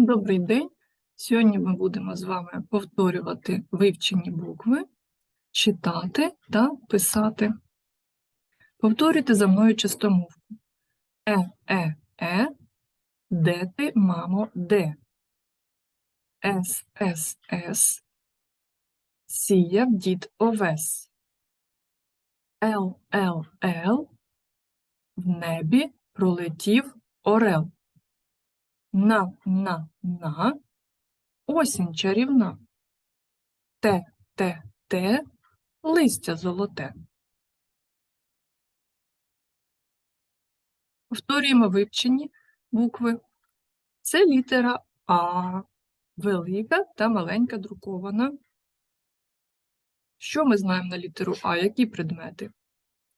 Добрий день! Сьогодні ми будемо з вами повторювати вивчені букви, читати та писати. Повторюйте за мною чистомовку. Е, е, е, де ти, мамо, де? С, С, С, сіяв дід овес. Л, Л, Л, в небі пролетів орел. На, на, на, осінь чарівна. Те, те, те, листя золоте. Повторюємо вивчені букви. Це літера А, велика та маленька друкована. Що ми знаємо на літеру А? Які предмети?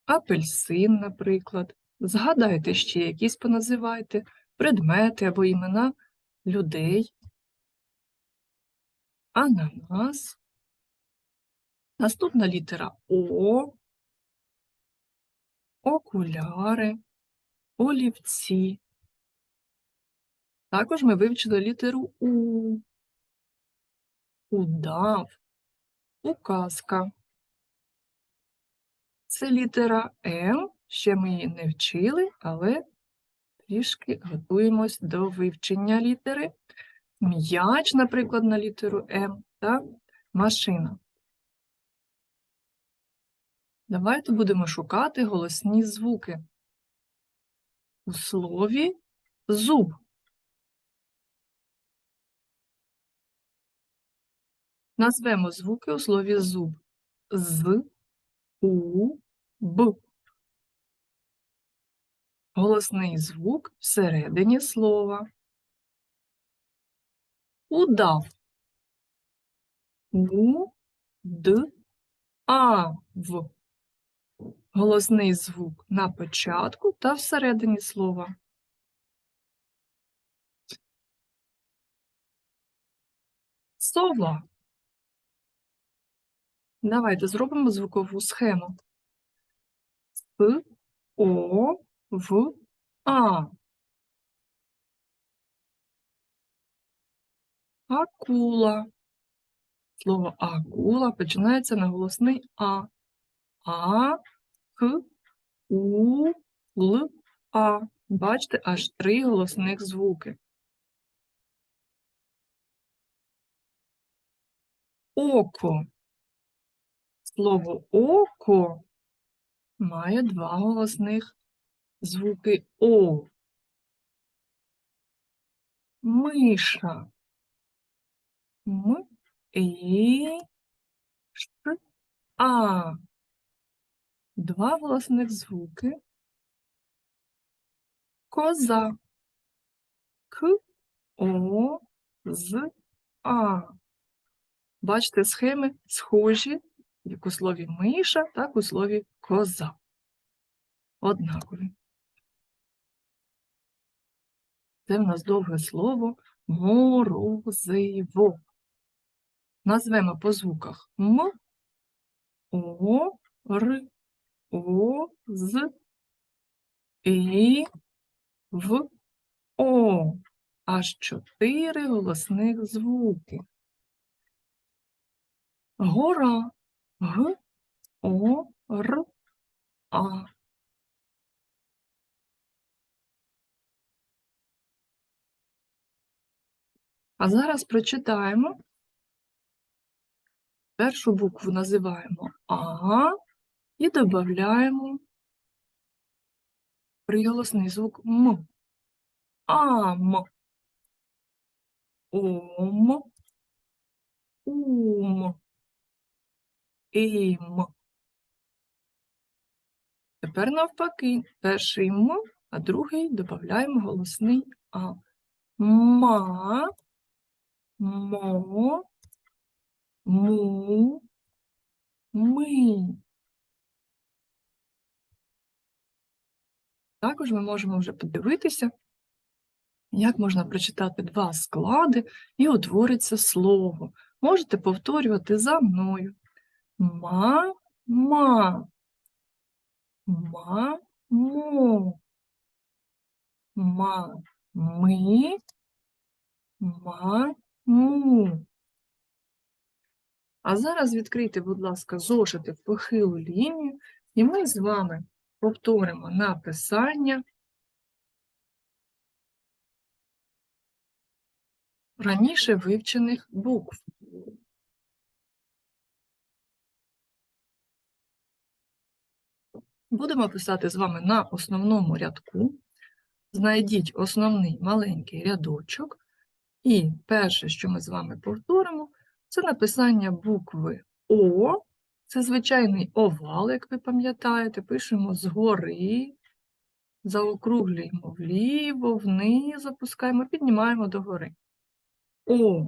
Апельсин, наприклад. Згадайте ще якісь поназивайте предмети або імена людей. Ананас. Наступна літера О, окуляри, олівці. Також ми вивчили літеру У, удав, указка. Це літера М, ще ми її не вчили, але трішки готуємось до вивчення літери. М'яч, наприклад, на літеру М та машина. Давайте будемо шукати голосні звуки. У слові зуб. Назвемо звуки у слові зуб. З, У, Б. Голосний звук всередині слова. Удав. У, Д, А, В. Голосний звук на початку та всередині слова. Сова. Давайте зробимо звукову схему. С, О, В, А. Акула. Слово акула починається на голосний А. А, К, У, Л, А. Бачите, аж три голосних звуки. Око. Слово око має два голосних звуки О. Миша. М, І, Ш, А. Два голосних звуки. Коза. К, О, З, А. Бачите, схеми схожі, як у слові миша, так у слові коза. Однакові. Це в нас довге слово морозиво. Назвемо по звуках М, О, Р, О, З, І, В, О. Аж чотири голосних звуки. Гора. Г, О, Р, А. А зараз прочитаємо. Першу букву називаємо А і додаємо приголосний звук М. Ам. Ом. Ум. Ім. Тепер навпаки, перший М, а другий додаємо голосний А. Ма, мо, му, ми. Також ми можемо вже подивитися, як можна прочитати два склади і утвориться слово. Можете повторювати за мною. Ма, ма, ма, мо, ма, ми, А зараз відкрийте, будь ласка, зошити в похилу лінію, і ми з вами повторимо написання раніше вивчених букв. Будемо писати з вами на основному рядку. Знайдіть основний маленький рядочок. І перше, що ми з вами повторимо, це написання букви О. Це звичайний овал, як ви пам'ятаєте, пишемо згори, заокруглюємо вліво, вниз опускаємо, піднімаємо догори. О.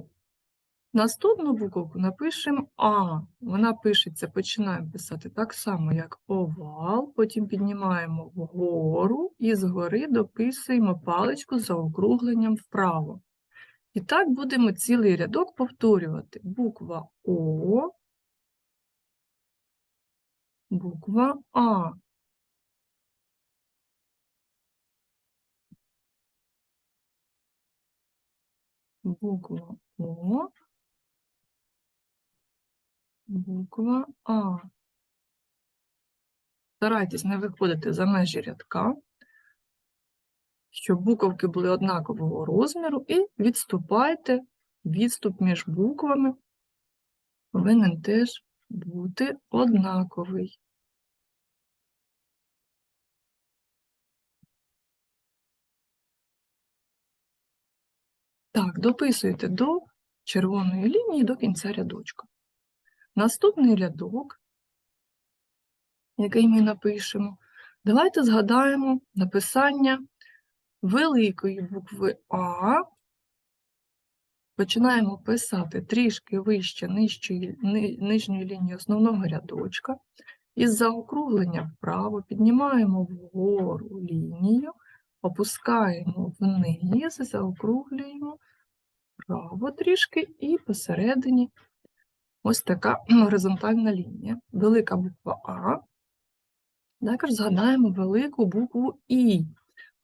Наступну буковку напишемо А. Вона пишеться, починаємо писати так само, як овал, потім піднімаємо вгору і згори дописуємо паличку за округленням вправо. І так будемо цілий рядок повторювати. Буква О, буква А. Буква О, буква А. Старайтесь не виходити за межі рядка, щоб буковки були однакового розміру, і відступайте, відступ між буквами повинен теж бути однаковий. Так, дописуйте до червоної лінії до кінця рядочка. Наступний рядок, який ми напишемо, давайте згадаємо написання великої букви А. Починаємо писати трішки вище нижчої, ни- нижньої лінії основного рядочка. Із заокруглення вправо піднімаємо вгору лінію, опускаємо вниз, заокруглюємо вправо трішки і посередині ось така горизонтальна лінія. Велика буква А. Також згадаємо велику букву І.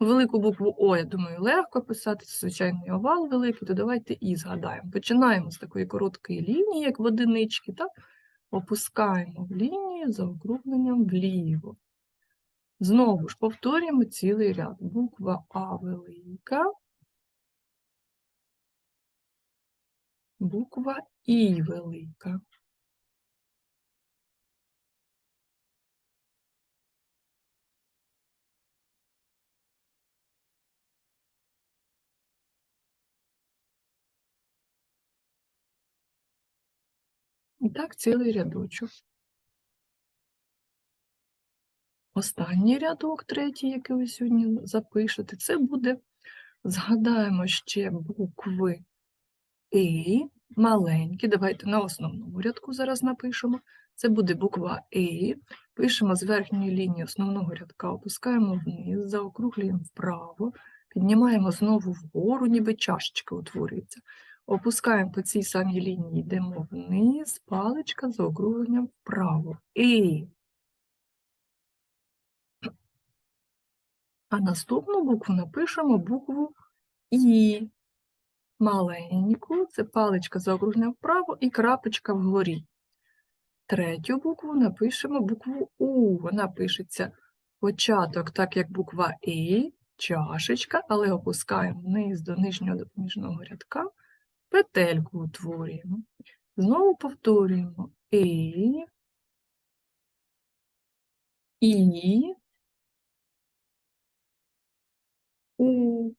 Велику букву О, я думаю, легко писати, це звичайний овал великий, то давайте І згадаємо. Починаємо з такої короткої лінії, як в одинички, так? опускаємо в лінію за округленням вліво. Знову ж повторюємо цілий ряд. Буква А велика, буква І велика. І так цілий рядочок. Останній рядок, третій, який ви сьогодні запишете, це буде, згадаємо ще букви І, маленькі. Давайте на основному рядку зараз напишемо. Це буде буква І. Пишемо з верхньої лінії основного рядка, опускаємо вниз, заокруглюємо вправо, піднімаємо знову вгору, ніби чашечка утворюється. Опускаємо по цій самій лінії, йдемо вниз, паличка за округленням вправо. І. А наступну букву напишемо букву І. Маленьку, це паличка за округленням вправо і крапочка вгорі. Третю букву напишемо букву У. Вона пишеться початок, так як буква І, чашечка, але опускаємо вниз до нижнього допоміжного рядка, петельку утворюємо. Знову повторюємо І, І, У.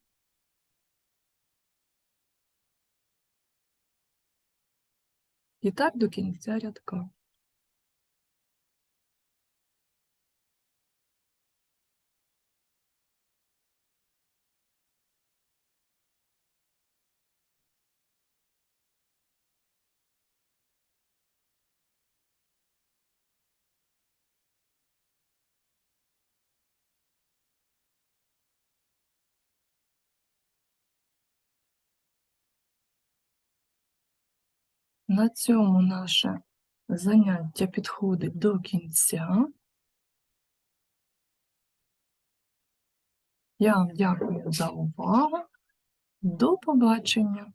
І так до кінця рядка. На цьому наше заняття підходить до кінця. Я вам дякую за увагу. До побачення!